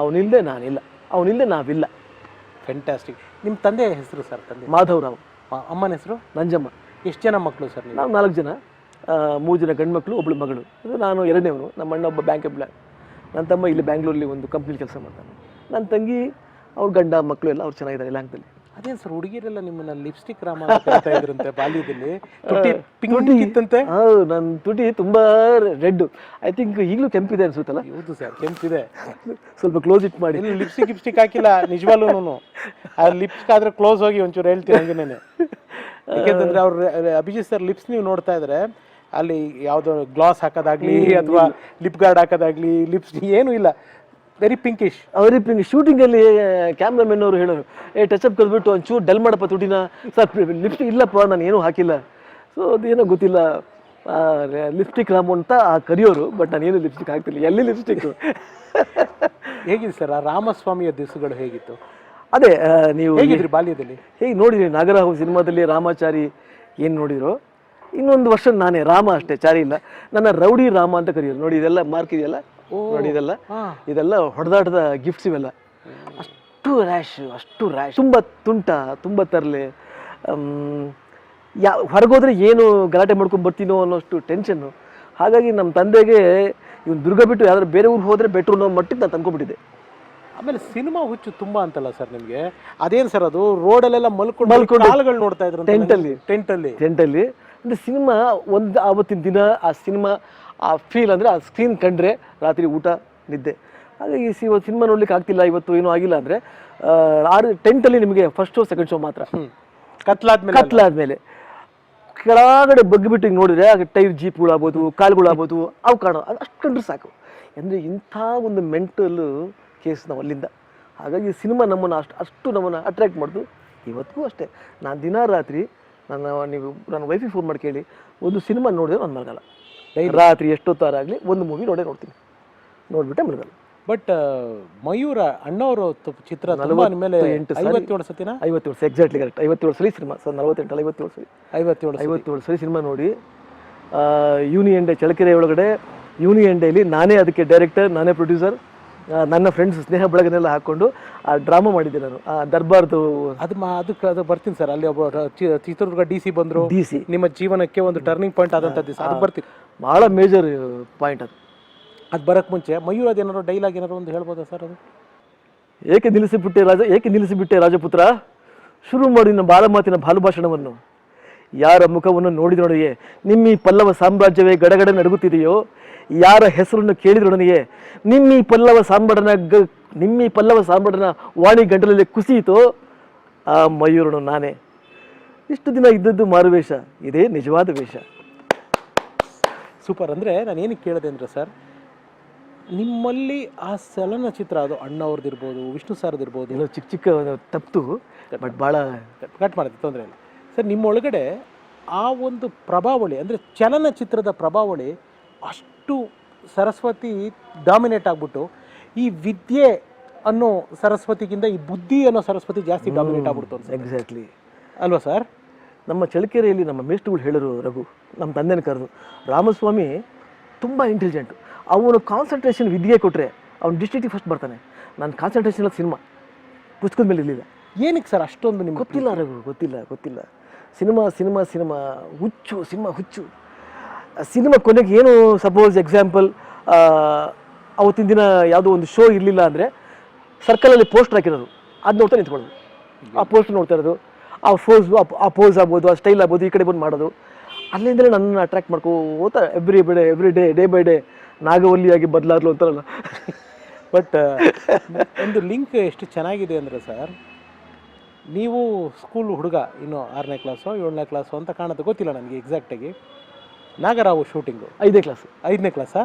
ಅವನಿಲ್ಲದೆ ನಾನಿಲ್ಲ. ಅವನಿಲ್ಲದೆ ನಾವಿಲ್ಲ. ಫ್ಯಾಂಟಾಸ್ಟಿಕ್ ನಿಮ್ಮ ತಂದೆ ಹೆಸರು ಸರ್ ತಂದೆ? ಮಾಧವ್ ರಾವ್. ಅಮ್ಮನ ಹೆಸರು? ನಂಜಮ್ಮ. ಎಷ್ಟು ಜನ ಮಕ್ಕಳು ಸರ್ ನಾವು? ನಾಲ್ಕು ಜನ. ಮೂರು ಜನ ಗಂಡು ಮಕ್ಕಳು ಒಬ್ಬಳು ಮಗಳು ನಾನು ಎರಡನೇವನು. ನಮ್ಮ ಅಣ್ಣ ಒಬ್ಬ ಬ್ಯಾಂಕ್ ಎಂಪ್ಲಾಯ್ ನನ್ನ ತಮ್ಮ ಇಲ್ಲಿ ಬ್ಯಾಂಗ್ಳೂರಲ್ಲಿ ಒಂದು ಕಂಪ್ನಿಲಿ ಕೆಲಸ ಮಾಡ್ತಾನೆ. ನನ್ನ ತಂಗಿ ಅವ್ರ ಗಂಡ ಮಕ್ಕಳು ಎಲ್ಲ ಅವ್ರು ಚೆನ್ನಾಗಿದ್ದಾರೆ ಯಲಹಂಕದಲ್ಲಿ ಅದೇನು ಸರ್ ಹುಡುಗಿರೆಲ್ಲ ನಿಮ್ಮನ್ನ ಲಿಪ್ಸ್ಟಿಕ್ ರಾಮ ಇದ್ರಂತೆ ಬಾಲ್ಯದಲ್ಲಿ? ತುಟಿ ಪಿಂಕ್ ಇತ್ತಂತೆ ಹೌದು ನನ್ನ ತುಟಿ ತುಂಬಾ ರೆಡ್ ಐ ಥಿಂಕ್ ಈಗಲೂ ಕೆಂಪಿದೆ ಅನ್ಸುತ್ತಲ್ಲ? ಹೌದು ಸರ್ ಕೆಂಪಿದೆ. ಸ್ವಲ್ಪ ಕ್ಲೋಸ್ ಇಟ್ ಮಾಡಿ. ಲಿಪ್ಸ್ಟಿಕ್ ಲಿಪ್ಸ್ಟಿಕ್ ಹಾಕಿಲ್ಲ ನಿಜವಾಗ್ಲೂ ಆ ಲಿಪ್ಸ್ಟಿಕ್ ಆದ್ರೆ ಕ್ಲೋಸ್ ಹೋಗಿ ಒಂಚೂರು ಹೇಳ್ತೀನಿ ಹಂಗೇನೆ. ಯಾಕೆಂತಂದ್ರೆ ಅವ್ರ ಅಭಿಜಿತ್ ಸರ್ ಲಿಪ್ಸ್ ನೀವು ನೋಡ್ತಾ ಇದ್ರೆ ಅಲ್ಲಿ ಯಾವ್ದೋ ಗ್ಲಾಸ್ ಹಾಕೋದಾಗ್ಲಿ ಅಥವಾ ಲಿಪ್ ಗಾರ್ಡ್ ಹಾಕೋದಾಗ್ಲಿ ಲಿಪ್ಸ್ ಏನೂ ಇಲ್ಲ. ವೆರಿ ಪಿಂಕಿಶ್ ವೆರಿ ಪಿಂಗ್ ಶೂಟಿಂಗಲ್ಲಿ ಕ್ಯಾಮ್ರಾಮನ್ ಅವರು ಹೇಳೋರು ಏ ಟಚ್ ಅಪ್ ಕಲ್ಬಿಟ್ಟು ಒಂಚೂರು ಡಲ್ ಮಾಡಪ್ಪ ತುಟಿನ. ಸರ್ ಲಿಪ್ಸ್ಟಿಕ್ ಇಲ್ಲಪ್ಪ ನಾನು ಏನೂ ಹಾಕಿಲ್ಲ. ಸೊ ಅದೇನೋ ಗೊತ್ತಿಲ್ಲ. ಲಿಪ್ಸ್ಟಿಕ್ ರಾಮು ಅಂತ ಆ ಕರಿಯೋರು ಬಟ್ ನಾನೇನು ಲಿಪ್ಸ್ಟಿಕ್ ಹಾಕ್ತಿಲ್ಲ ಎಲ್ಲಿ ಲಿಪ್ಸ್ಟಿಕ್? ಹೇಗಿದೆ ಸರ್ ಆ ರಾಮಸ್ವಾಮಿಯ ದಿವಸಗಳು ಹೇಗಿತ್ತು? ಅದೇ ನೀವು ಹೇಗಿದ್ರಿ ಬಾಲ್ಯದಲ್ಲಿ? ಹೇಗೆ ನೋಡಿದ್ರಿ? ನಾಗರಾಹು ಸಿನಿಮಾದಲ್ಲಿ ರಾಮಾಚಾರಿ ಏನು ನೋಡಿದ್ರು? ಇನ್ನೊಂದು ವರ್ಷ ನಾನೇ ರಾಮ ಅಷ್ಟೇ ಚಾರಿ ಇಲ್ಲ. ನನ್ನ ರೌಡಿ ರಾಮ ಅಂತ ಕರೆಯೋರು. ನೋಡಿ ಇದೆಲ್ಲ ಮಾರ್ಕ್ ಇದೆಯಲ್ಲ? ನೋಡಿ ಇದೆಲ್ಲ. ಇದೆಲ್ಲ ಹೊಡೆದಾಟದ ಗಿಫ್ಟ್ಸ್ ಇವೆಲ್ಲ. ಅಷ್ಟು ರ್ಯಾಶ್ ಅಷ್ಟು ರ್ಯಾಶ್ ತುಂಬ ತುಂಟ ತುಂಬ ತರಲೆ. ಯಾ ಹೊರಗೋದ್ರೆ ಏನು ಗಲಾಟೆ ಮಾಡ್ಕೊಂಡು ಬರ್ತೀನೋ ಅನ್ನೋಷ್ಟು ಟೆನ್ಷನ್ನು ಹಾಗಾಗಿ ನಮ್ಮ ತಂದೆಗೆ ಇವ್ನು ದುರ್ಗ ಬಿಟ್ಟು ಯಾವ್ದಾದ್ರು ಬೇರೆ ಊರಿಗೆ ಹೋದರೆ ಬೆಟ್ರು ಅನ್ನೋ ಮಟ್ಟಿಗೆ ನಾನು ತಂದ್ಕೊಬಿಟ್ಟಿದ್ದೆ ಆಮೇಲೆ ಸಿನಿಮಾ ಹುಚ್ಚು ತುಂಬಾ ಅಂತಲ್ಲ ಸರ್ ನಿಮಗೆ? ಅದೇನು ಸರ್ ಅದು? ರೋಡಲ್ಲೆಲ್ಲ ಮಲ್ಕೊಂಡು ಮಲ್ಕೊಂಡು ಕಾಲುಗಳು ನೋಡ್ತಾ ಇದ್ರು ಟೆಂಟಲ್ಲಿ ಟೆಂಟಲ್ಲಿ ಟೆಂಟ್ ಅಲ್ಲಿ. ಟೆಂಟಲ್ಲಿ ಅಂದರೆ ಸಿನಿಮಾ ಒಂದು ಆವತ್ತಿನ ದಿನ ಆ ಸಿನಿಮಾ ಆ ಫೀಲ್ ಅಂದರೆ ಆ ಸ್ಕ್ರೀನ್ ಕಂಡ್ರೆ ರಾತ್ರಿ ಊಟ ನಿದ್ದೆ. ಹಾಗಾಗಿ ಸಿ ಇವತ್ತು ಸಿನಿಮಾ ನೋಡ್ಲಿಕ್ಕೆ ಆಗ್ತಿಲ್ಲ ಇವತ್ತು ಏನೂ ಆಗಿಲ್ಲ ಅಂದರೆ ಆರು ಟೆಂತಲ್ಲಿ ನಿಮಗೆ ಫಸ್ಟ್ ಶೋ ಸೆಕೆಂಡ್ ಶೋ ಮಾತ್ರ. ಕತ್ಲಾದ್ಮೇಲೆ ಕತ್ಲಾದ್ಮೇಲೆ. ಕೆಳಗಡೆ ಬಗ್ಗಿಬಿಟ್ಟು ಹಿಂಗೆ ನೋಡಿದ್ರೆ ಆಗ ಟೈರ್ ಜೀಪ್ಗಳಾಗ್ಬೋದು ಕಾಲುಗಳಾಗ್ಬೋದು ಅವು ಕಾಣೋ ಅದು ಅಷ್ಟು ಕಂಡ್ರೆ ಸಾಕು. ಅಂದರೆ ಇಂಥ ಒಂದು ಮೆಂಟಲ್ ಕೇಸ್ ನಾವು ಅಲ್ಲಿಂದ. ಹಾಗಾಗಿ ಸಿನಿಮಾ ನಮ್ಮನ್ನು ಅಷ್ಟು ಅಷ್ಟು ನಮ್ಮನ್ನು ಅಟ್ರ್ಯಾಕ್ಟ್ ಮಾಡಿದ್ರು ಇವತ್ತಿಗೂ ಅಷ್ಟೇ. ನಾನು ದಿನ ರಾತ್ರಿ ನನ್ನ ನೀವು ನನ್ನ ವೈಫಿಗೆ ಫೋನ್ ಮಾಡಿ ಕೇಳಿ ಒಂದು ಸಿನಿಮಾ ನೋಡಿದ್ರೆ ನಾನು ಮಲಗಲ್ಲ. ರಾತ್ರಿ ಎಷ್ಟೊತ್ತಾರಾಗಲಿ ಒಂದು ಮೂವಿ ನೋಡೇ ನೋಡ್ತೀನಿ. ನೋಡ್ಬಿಟ್ಟೆ ಮಲಗಲ್ಲ ಬಟ್ ಮಯೂರ ಅಣ್ಣವರು ಚಿತ್ರ ಮೇಲೆ ನಲವತ್ತೆಂಟು ಐವತ್ತೇಳು ಸತಿನ? ಐವತ್ತೇಳು ಎಕ್ಸಾಕ್ಟ್ಲಿ ಕರೆಕ್ಟ್ ಐವತ್ತೇಳು ಸರಿ ಸಿನಿಮಾ. ಸರ್ ನಲವತ್ತೆಂಟಲ್ಲ ಐವತ್ತೇಳು ಸರಿ. ಐವತ್ತೇಳು. ಐವತ್ತೇಳು ಸರಿ ಸಿನಿಮಾ ನೋಡಿ. ಯೂನಿಯನ್ ಡೇ ಚಳಕೆರೆ ಒಳಗಡೆ ಯೂನಿಯನ್ ಡೇಲಿ ನಾನೇ ಅದಕ್ಕೆ ಡೈರೆಕ್ಟರ್ ನಾನೇ ಪ್ರೊಡ್ಯೂಸರ್ ನನ್ನ ಫ್ರೆಂಡ್ಸ್ ಸ್ನೇಹ ಬೆಳಗನೆಲ್ಲ ಹಾಕೊಂಡು ಆ ಡ್ರಾಮಾ ಮಾಡಿದ್ದೆ ನಾನು. ಆ ದರ್ಬಾರ್ದು. ಅದು ಅದಕ್ಕೆ ಅದು ಬರ್ತೀನಿ ಸರ್. ಅಲ್ಲಿ ಒಬ್ಬ ಚಿತ್ರದುರ್ಗ ಡಿ ಸಿ ಬಂದ್ರು. ಡಿ ಸಿ ನಿಮ್ಮ ಜೀವನಕ್ಕೆ ಒಂದು ಟರ್ನಿಂಗ್ ಪಾಯಿಂಟ್ ಆದಂತ ದಿವಸ ಅದು ಬರ್ತೀನಿ. ಭಾಳ ಮೇಜರ್ ಪಾಯಿಂಟ್ ಅದು. ಅದು ಬರೋಕ್ಕೆ ಮುಂಚೆ ಮಯೂರಾದ ಏನಾರು ಡೈಲಾಗ್ ಏನಾರು ಒಂದು ಹೇಳ್ಬೋದಾ ಸರ್ ಅದು? ಏಕೆ ನಿಲ್ಲಿಸಿಬಿಟ್ಟೆ ರಾಜ ಏಕೆ ನಿಲ್ಲಿಸಿಬಿಟ್ಟೆ ರಾಜಪುತ್ರ? ಶುರು ಮಾಡಿ ನಿನ್ನ ಬಾಲಮಾತಿನ ಬಾಲಭಾಷಣವನ್ನು ಯಾರ ಮುಖವನ್ನು ನೋಡಿದೊಡನೆಯೇ ಈ ಪಲ್ಲವ ಸಾಮ್ರಾಜ್ಯವೇ ಗಡಗಡ ನಡುಗುತ್ತಿದೆಯೋ? ಯಾರ ಹೆಸರನ್ನು ಕೇಳಿದೊಡನೆಯೇ ನಿಮ್ಮಿ ಪಲ್ಲವ ಸಾಂಬಡನ ಗ ನಿಮ್ಮಿ ಪಲ್ಲವ ಸಾಂಬಡನ ವಾಣಿ ಗಂಟಲಲ್ಲಿ ಕುಸಿಯಿತೋ? ಆ ಮಯೂರನು ನಾನೇ. ಇಷ್ಟು ದಿನ ಇದ್ದದ್ದು ಮಾರುವೇಷ ಇದೇ ನಿಜವಾದ ವೇಷ. ಸೂಪರ್. ಅಂದರೆ ನಾನು ಏನಕ್ಕೆ ಕೇಳಿದೆ ಅಂದರೆ ಸರ್ ನಿಮ್ಮಲ್ಲಿ ಆ ಚಲನಚಿತ್ರ ಅದು ಅಣ್ಣವ್ರದ್ದಿರ್ಬೋದು ವಿಷ್ಣು ಸರ್ದಿರ್ಬೋದು. ಏನೋ ಚಿಕ್ಕ ಚಿಕ್ಕ ತಪ್ಪು ಬಟ್ ಭಾಳ ಕಟ್ ಮಾಡುತ್ತೆ ತೊಂದರೆ ಇಲ್ಲ. ಸರ್ ನಿಮ್ಮೊಳಗಡೆ ಆ ಒಂದು ಪ್ರಭಾವಳಿ ಅಂದರೆ ಚಲನಚಿತ್ರದ ಪ್ರಭಾವಳಿ ಅಷ್ಟು ಸರಸ್ವತಿ ಡಾಮಿನೇಟ್ ಆಗಿಬಿಟ್ಟು ಈ ವಿದ್ಯೆ ಅನ್ನೋ ಸರಸ್ವತಿಗಿಂತ ಈ ಬುದ್ಧಿ ಅನ್ನೋ ಸರಸ್ವತಿ ಜಾಸ್ತಿ ಡಾಮಿನೇಟ್ ಆಗ್ಬಿಡ್ತು ಎಕ್ಸಾಕ್ಟ್ಲಿ ಅಲ್ವಾ ಸರ್? ನಮ್ಮ ಚಳ್ಳಕೆರೆಯಲ್ಲಿ ನಮ್ಮ ಮೇಷ್ಟ್ರುಗಳು ಹೇಳರು ರಘು ನಮ್ಮ ತಂದೆನ ಕರೆದು ರಾಮಸ್ವಾಮಿ ತುಂಬ ಇಂಟೆಲಿಜೆಂಟು ಅವನು ಕಾನ್ಸಂಟ್ರೇಷನ್ ವಿದ್ಯೆ ಕೊಟ್ಟರೆ ಅವ್ನು ಡಿಸ್ಟ್ರಿಕ್ಟಿಗೆ ಫಸ್ಟ್ ಬರ್ತಾನೆ. ನನ್ನ ಕಾನ್ಸಂಟ್ರೇಷನ್ ಸಿನಿಮಾ ಪುಸ್ತಕದ ಮೇಲೆ ಇರಲಿಲ್ಲ. ಏನಕ್ಕೆ ಸರ್ ಅಷ್ಟೊಂದು ನಿಮ್ಗೆ ಗೊತ್ತಿಲ್ಲ ರಘು ಗೊತ್ತಿಲ್ಲ ಗೊತ್ತಿಲ್ಲ. ಸಿನಿಮಾ ಸಿನಿಮಾ ಸಿನಿಮಾ ಹುಚ್ಚು ಸಿನಿಮಾ ಹುಚ್ಚು. ಸಿನಿಮಾ ಕೊನೆಗೆ ಏನು ಸಪೋಸ್ ಎಕ್ಸಾಂಪಲ್ ಅವತ್ತಿನ ದಿನ ಯಾವುದೋ ಒಂದು ಶೋ ಇರಲಿಲ್ಲ ಅಂದರೆ ಸರ್ಕಲಲ್ಲಿ ಪೋಸ್ಟರ್ ಹಾಕಿರೋದು. ಅದು ನೋಡ್ತಾ ನಿಂತ್ಕೊಳ್ಳೋದು. ಆ ಪೋಸ್ಟರ್ ನೋಡ್ತಾ ಇರೋದು. ಆ ಫೋಸ್ ಆ ಪೋಸ್ ಆಗ್ಬೋದು ಆ ಸ್ಟೈಲ್ ಆಗ್ಬೋದು ಈ ಕಡೆ ಬಂದು ಮಾಡೋದು. ಅಲ್ಲಿಂದಲೇ ನನ್ನನ್ನು ಅಟ್ರ್ಯಾಕ್ಟ್ ಮಾಡ್ಕೋತಾ every day every day day by day ನಾಗವಲ್ಲಿಯಾಗಿ ಬದಲಾದ್ಲು ಅಂತಾರಲ್ಲ. ಬಟ್ ಒಂದು ಲಿಂಕ್ ಎಷ್ಟು ಚೆನ್ನಾಗಿದೆ ಅಂದರೆ ಸರ್ ನೀವು ಸ್ಕೂಲ್ ಹುಡುಗ ಇನ್ನು ಆರನೇ ಕ್ಲಾಸು ಏಳನೇ ಕ್ಲಾಸು ಅಂತ ಕಾಣುತ್ತೆ. ಗೊತ್ತಿಲ್ಲ ನನಗೆ ಎಕ್ಸಾಕ್ಟಾಗಿ ನಾಗರಾವು ಶೂಟಿಂಗು ಐದನೇ ಕ್ಲಾಸ್ ಐದನೇ ಕ್ಲಾಸಾ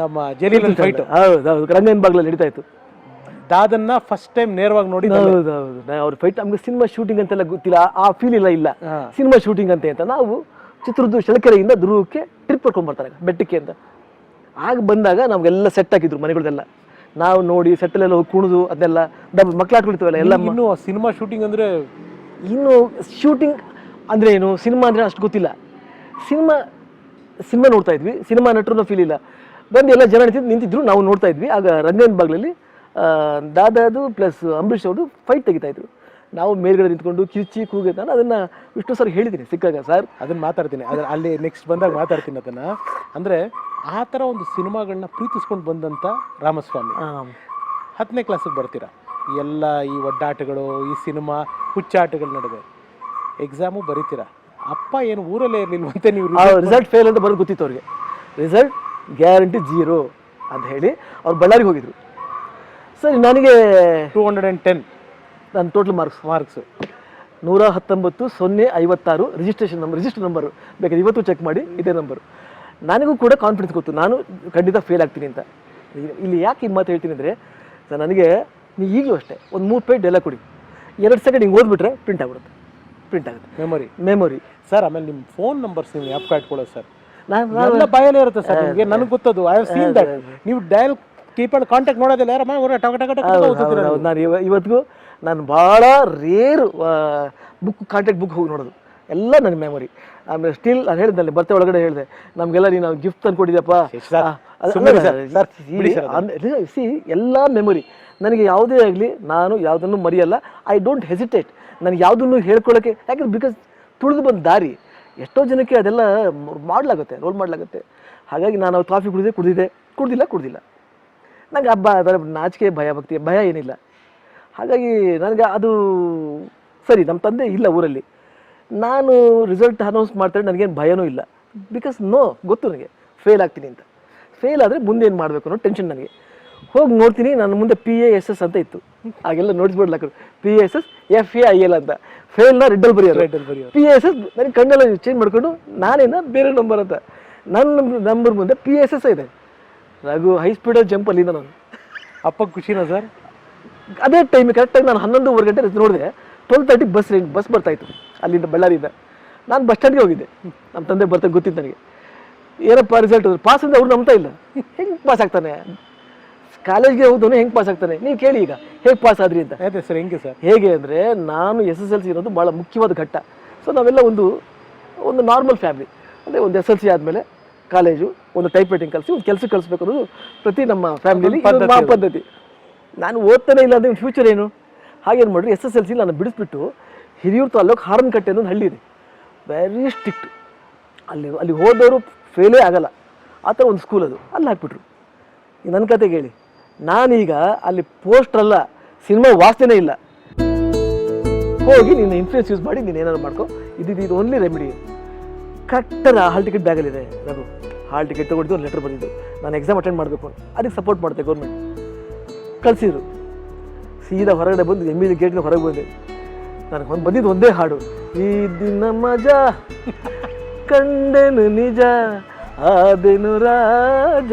ನಮ್ಮ ಜಲೀಲನ್ ಫೈಟು ಹೌದು ಹೌದು. ರಂಗನ್ ಬಾಗ್ಲಲ್ಲಿ ನಡೀತಾ ಇತ್ತು. ದಾದನ್ನ ಫಸ್ಟ್ ಟೈಮ್ ನೇರವಾಗಿ ನೋಡಿ ಹೌದು ಹೌದು. ನಾವು ಅವ್ರ ಫೈಟ್ ನಮ್ಗೆ ಸಿನಿಮಾ ಶೂಟಿಂಗ್ ಅಂತೆಲ್ಲ ಗೊತ್ತಿಲ್ಲ ಆ ಫೀಲ್ ಇಲ್ಲ ಇಲ್ಲ. ಸಿನಿಮಾ ಶೂಟಿಂಗ್ ಅಂತ ಅಂತ ನಾವು ಚಿತ್ರದುರ್ಗ ಶಳಕೆರೆಯಿಂದ ದುರ್ಗಕ್ಕೆ ಟ್ರಿಪ್ ಕರ್ಕೊಂಡ್ ಬರ್ತಾರೆ ಬೆಟ್ಟಕ್ಕೆ ಅಂತ. ಆಗ ಬಂದಾಗ ನಮ್ಗೆಲ್ಲ ಸೆಟ್ ಹಾಕಿದ್ರು ಮನೆಗಳದೆಲ್ಲ. ನಾವು ನೋಡಿ ಸೆಟ್ಟಲ್ಲೆಲ್ಲ ಹೋಗಿ ಕುಣಿದು ಅದೆಲ್ಲ ಡಬ್ ಮಕ್ಳಾಟ್ಕೊಳ್ತೀವಲ್ಲ ಎಲ್ಲ ಇನ್ನು ಸಿನಿಮಾ ಶೂಟಿಂಗ್ ಅಂದ್ರೆ ಇನ್ನು ಶೂಟಿಂಗ್ ಅಂದ್ರೆ ಏನು? ಸಿನಿಮಾ ಅಂದ್ರೆ ಅಷ್ಟು ಗೊತ್ತಿಲ್ಲ. ಸಿನಿಮಾ ಸಿನಿಮಾ ನೋಡ್ತಾ ಇದ್ವಿ. ಸಿನಿಮಾ ನಟರು ಫೀಲ್ ಇಲ್ಲ. ಬಂದು ಎಲ್ಲ ಜನ ನಿಂತಿದ್ರು ನಾವು ನೋಡ್ತಾ ಇದ್ವಿ. ಆಗ ರಂಜನ್ ಬಾಗ್ಲಲ್ಲಿ ದಾದಾದು ಪ್ಲಸ್ ಅಂಬರೀಷ್ ಅವರು ಫೈಟ್ ತೆಗಿತಾ ಇದ್ರು. ನಾವು ಮೇಲ್ಗಡೆ ನಿಂತ್ಕೊಂಡು ಕಿರ್ಚಿ ಕೂಗಿ ನಾನು ಅದನ್ನು ವಿಷ್ಣು ಸರ್ ಹೇಳಿದ್ದೀನಿ ಸಿಕ್ಕಾಗ ಸರ್ ಅದನ್ನ ಮಾತಾಡ್ತೀನಿ ಅದ್ರ ಅಲ್ಲಿ ನೆಕ್ಸ್ಟ್ ಬಂದಾಗ ಮಾತಾಡ್ತೀನಿ ಅದನ್ನ. ಅಂದ್ರೆ ಆ ಥರ ಒಂದು ಸಿನಿಮಾಗಳನ್ನ ಪ್ರೀತಿಸ್ಕೊಂಡು ಬಂದಂತ ರಾಮಸ್ವಾಮಿ. ಹತ್ತನೇ ಕ್ಲಾಸಿಗೆ ಬರ್ತೀರಾ? ಎಲ್ಲ ಈ ಒಡ್ಡಾಟಗಳು ಈ ಸಿನಿಮಾ ಹುಚ್ಚಾಟಗಳ ನಡುವೆ. ಎಕ್ಸಾಮು ಬರೀತೀರಾ? ಅಪ್ಪ ಏನು ಊರಲ್ಲೇ ಇರಲಿಲ್ವಂತೆ ನೀವು ರಿಸಲ್ಟ್ ಫೇಲ್ ಅಂತ ಬರೋದು ಗೊತ್ತಿತ್ತು ಅವ್ರಿಗೆ. ರಿಸಲ್ಟ್ ಗ್ಯಾರಂಟಿ ಜೀರೋ ಅಂತ ಹೇಳಿ ಅವ್ರು ಬಳ್ಳಾರಿಗೆ ಹೋಗಿದ್ರು. ಸರಿ ನನಗೆ ಟೂ ಹಂಡ್ರೆಡ್ ಆ್ಯಂಡ್ ಟೆನ್ ನನ್ನ ಟೋಟಲ್ ಮಾರ್ಕ್ಸ್ ಮಾರ್ಕ್ಸ್ ನೂರ ಹತ್ತೊಂಬತ್ತು ಸೊನ್ನೆ ಐವತ್ತಾರು ರಿಜಿಸ್ಟ್ರೇಷನ್ ನಂಬರ್ ರಿಜಿಸ್ಟರ್ ನಂಬರು ಬೇಕಾದ್ರೆ ಇವತ್ತು ಚೆಕ್ ಮಾಡಿ ಇದೇ ನಂಬರು ನನಗೂ ಕೂಡ ಕಾನ್ಫಿಡೆನ್ಸ್ ಗೊತ್ತು. ನಾನು ಖಂಡಿತ ಫೇಲ್ ಆಗ್ತೀನಿ ಅಂತ. ಇಲ್ಲಿ- ಯಾಕೆ ಈ ಮಾತು ಹೇಳ್ತೀನಿ ಅಂದರೆ ನನಗೆ ನೀವು ಈಗಲೂ ಅಷ್ಟೇ ಒಂದು ಮೂರು ಪೇಜ್ ಎಲ್ಲ ಕೊಡಿ. ಎರಡು ಸೆಕೆಂಡ್ ಹಿಂಗೆ ಓದ್ಬಿಟ್ರೆ ಪ್ರಿಂಟ್ ಆಗ್ಬಿಡುತ್ತೆ. ಪ್ರಿಂಟ್ ಆಗುತ್ತೆ. ಮೆಮೊರಿ ಮೆಮೊರಿ ಸರ್ ಆಮೇಲೆ ನಿಮ್ಮ ಫೋನ್ ನಂಬರ್ಸ್ ನೀವು ಆ್ಯಪ್ ಇಟ್ಕೊಳ್ಳೋದು ಸರ್ ನಾನು ಭಯನೇ ಇರುತ್ತೆ ಸರ್ ನಿಮಗೆ. ನನಗೆ ಗೊತ್ತದು. ಐ ಹ್ಯಾವ್ ಸೀನ್ ದಟ್ ನೀವು ಡಯಲ್ ಕೀಪ್ಯಾಡ್ ಕಾಂಟ್ಯಾಕ್ಟ್ ನೋಡೋದಿಲ್ಲ ಯಾರಮ್ಮ? ಅವ್ರ ಟಕ ಟಕ ಟಕ. ನಾನು ಇವ ಇವತ್ತಿಗೂ ನಾನು ಭಾಳ ರೇರ್ ಬುಕ್ ಕಾಂಟ್ಯಾಕ್ಟ್ ಬುಕ್ ಹೋಗಿ ನೋಡೋದು. ಎಲ್ಲ ನನ್ನ ಮೆಮೊರಿ ಆಮೇಲೆ ಸ್ಟಿಲ್ ನಾನು ಹೇಳಿದ್ನಲ್ಲಿ ಬರ್ತೆ ಒಳಗಡೆ ಹೇಳಿದೆ. ನಮಗೆಲ್ಲ ನೀನು ಗಿಫ್ಟ್ ತಂದು ಕೊಟ್ಟಿದ್ಯಪ್ಪ ಸರ್, ಸುಮ್ಮನೆ ಸರ್, ಸರ್, ಬಿಡಿ ಸರ್ ಸಿ ಎಲ್ಲ ಮೆಮೊರಿ ನನಗೆ ಯಾವುದೇ ಆಗಲಿ ನಾನು ಯಾವುದನ್ನು ಮರೆಯಲ್ಲ. ಐ ಡೋಂಟ್ ಹೆಸಿಟೇಟ್ ನನಗೆ ಯಾವುದನ್ನು ಹೇಳ್ಕೊಳ್ಳೋಕ್ಕೆ ಯಾಕಂದ್ರೆ ಬಿಕಾಸ್ ತುಳಿದು ಬಂದ ದಾರಿ. ಎಷ್ಟೋ ಜನಕ್ಕೆ ಅದೆಲ್ಲ ಮಾಡಲಾಗುತ್ತೆ ರೋಲ್ ಮಾಡಲಾಗುತ್ತೆ. ಹಾಗಾಗಿ ನಾನು ಕಾಫಿ ಕುಡಿದೆ ಕುಡಿದಿದೆ. ಕುಡ್ದಿಲ್ಲ ಕುಡ್ದಿಲ್ಲ. ನನಗೆ ಹಬ್ಬ ಅದರ ನಾಚಿಕೆ ಭಯ ಭಕ್ತಿ ಭಯ ಏನಿಲ್ಲ. ಹಾಗಾಗಿ ನನಗೆ ಅದು ಸರಿ ನಮ್ಮ ತಂದೆ ಇಲ್ಲ ಊರಲ್ಲಿ. ನಾನು ರಿಸಲ್ಟ್ ಅನೌನ್ಸ್ ಮಾಡ್ತಾರೆ ನನಗೇನು ಭಯನೂ ಇಲ್ಲ. ಬಿಕಾಸ್ ನೋ ಗೊತ್ತು ನನಗೆ. ಫೇಲ್ ಆಗ್ತೀನಿ ಅಂತ. ಫೇಲ್ ಆದರೆ ಮುಂದೆ ಏನು ಮಾಡಬೇಕು ಅನ್ನೋ ಟೆನ್ಷನ್ ನನಗೆ. ಹೋಗಿ ನೋಡ್ತೀನಿ ನನ್ನ ಮುಂದೆ ಪಿ ಎ ಎಸ್ ಎಸ್ ಅಂತ ಇತ್ತು. ಹಾಗೆಲ್ಲ notes P S S F A I L ಅಂತ. ಫೇಲ್ನ ರೆಡ್ಡಲ್ಲಿ ಬರೆಯೋದು. Red-ಅಲ್ಲಿ ಬರೆಯೋದು. ಪಿ ಎಸ್ ಎಸ್ ನನಗೆ ಕಣ್ಣೆಲ್ಲ ಚೇಂಜ್ ಮಾಡ್ಕೊಂಡು ನಾನೇನ ಬೇರೆ ನಂಬರ್ ಅಂತ. ನನ್ನ ನಂಬರ್ ಮುಂದೆ ಪಿ ಎಸ್ ಎಸ್ ಇದೆ. ರಘು ಹೈ ಸ್ಪೀಡಲ್ಲಿ ಜಂಪ್ ಅಲ್ಲಿಂದ ನಾನು. ಅಪ್ಪ ಖುಷಿನಾ ಸರ್. ಅದೇ ಟೈಮ್ ಕರೆಕ್ಟಾಗಿ ನಾನು ಹನ್ನೊಂದುವರೆ ಗಂಟೆ ನೋಡಿದೆ. ಟ್ವೆಲ್ ತರ್ಟಿ ಬಸ್ ಬಸ್ ಬರ್ತಾಯಿತ್ತು ಅಲ್ಲಿಂದ ಬಳ್ಳಾರಿಯಿಂದ. ನಾನು ಬಸ್ ಸ್ಟ್ಯಾಂಡ್ಗೆ ಹೋಗಿದ್ದೆ. ನಮ್ಮ ತಂದೆ ಬರ್ತಾ ಗೊತ್ತಿತ್ತು ನನಗೆ. ಏನಪ್ಪ ರಿಸಲ್ಟ್ ಪಾಸ್ ಅಂದ್ರೆ ಅವ್ರು ನಂಬ್ತಾ ಇಲ್ಲ. ಹೆಂಗೆ ಪಾಸ್ ಆಗ್ತಾನೆ? ಕಾಲೇಜ್ಗೆ ಹೋದವನು ಹೆಂಗೆ ಪಾಸ್ ಆಗ್ತಾನೆ? ನೀವು ಕೇಳಿ ಈಗ. ಹೇಗೆ ಪಾಸ್ ಆದ್ರಿ ಅಂತ. ಅದೇ ಸರ್ ಹೆಂಗೆ ಸರ್? ಹೇಗೆ ಅಂದರೆ ನಾನು ಎಸ್ ಎಸ್ ಎಲ್ ಸಿ ಇರೋದು ಭಾಳ ಮುಖ್ಯವಾದ ಘಟ್ಟ. ಸೊ ನಾವೆಲ್ಲ ಒಂದು ಒಂದು ನಾರ್ಮಲ್ ಫ್ಯಾಮಿಲಿ ಅಂದರೆ ಒಂದು ಎಸ್ ಎಲ್ ಸಿ ಆದಮೇಲೆ ಕಾಲೇಜು ಒಂದು ಟೈಪ್ ರೈಟಿಂಗ್ ಕಲಿಸಿ ಒಂದು ಕೆಲಸ ಕಲಿಸ್ಬೇಕು ಅನ್ನೋದು ಪ್ರತಿ ನಮ್ಮ ಫ್ಯಾಮಿಲಿಲಿ ಪದ್ಧತಿ ಮಾ ಪದ್ಧತಿ. ನಾನು ಓದ್ತಾನೆ ಇಲ್ಲ ಅಂದರೆ ಫ್ಯೂಚರ್ ಏನು? ಹಾಗೇನು ಮಾಡಿರಿ ಎಸ್ ಎಸ್ ಎಲ್ ಸಿ ನಾನು ಬಿಡಿಸ್ಬಿಟ್ಟು ಹಿರಿಯೂರು ತಾಲೂಕು ಹಾರನಕಟ್ಟೆ ಅನ್ನೋ ಅನ್ನೋದು ಹಳ್ಳಿ ಇದೆ ವೆರಿ ಸ್ಟ್ರಿಕ್ಟ್ ಅಲ್ಲಿ ಅಲ್ಲಿ ಹೋದವರು ಫೇಲೇ ಆಗಲ್ಲ. ಆ ಥರ ಒಂದು ಸ್ಕೂಲ್ ಅದು. ಅಲ್ಲಿ ಹಾಕ್ಬಿಟ್ರು. ನನ್ನ ಕತೆಗೆ ಹೇಳಿ. ನಾನೀಗ ಅಲ್ಲಿ ಪೋಸ್ಟರ್ ಅಲ್ಲ ಸಿನಿಮಾ ವಾಸನೆ ಇಲ್ಲ. ಹೋಗಿ ನೀನು ಇನ್ಫ್ಲೂಯೆನ್ಸ್ ಯೂಸ್ ಮಾಡಿ ನೀನು ಏನಾದ್ರು ಮಾಡ್ಕೊ. ಇದು ಇದು ಓನ್ಲಿ ರೆಮಿಡಿ ಕರೆಕ್ಟಾಗಿ ಹಾಲ್ ಟಿಕೆಟ್ ಬ್ಯಾಗಲ್ಲಿದೆ ನಾನು ಹಾಲ್ ಟಿಕೆಟ್ ತೊಗೊಂಡಿದ್ದು, ಒಂದು ಲೆಟರ್ ಬಂದಿದ್ದು. ನಾನು ಎಕ್ಸಾಮ್ ಅಟೆಂಡ್ ಮಾಡಬೇಕು ಅದಕ್ಕೆ ಸಪೋರ್ಟ್ ಮಾಡುತ್ತೆ ಗೌರ್ಮೆಂಟ್ ಕಳಿಸಿದ್ರು. ಸೀದಾ ಹೊರಗಡೆ ಬಂದು ಎಂ ಇ ಗೇಟ್ನ ಹೊರಗೆ ಬಂದೆ. ನನಗೆ ಒಂದು ಬಂದಿದ್ದು ಒಂದೇ ಹಾಡು. ಈ ದಿನ ಮಜಾ, ಕಂಡೆನು ನಿಜ ಆದೆನು ರಾಜ.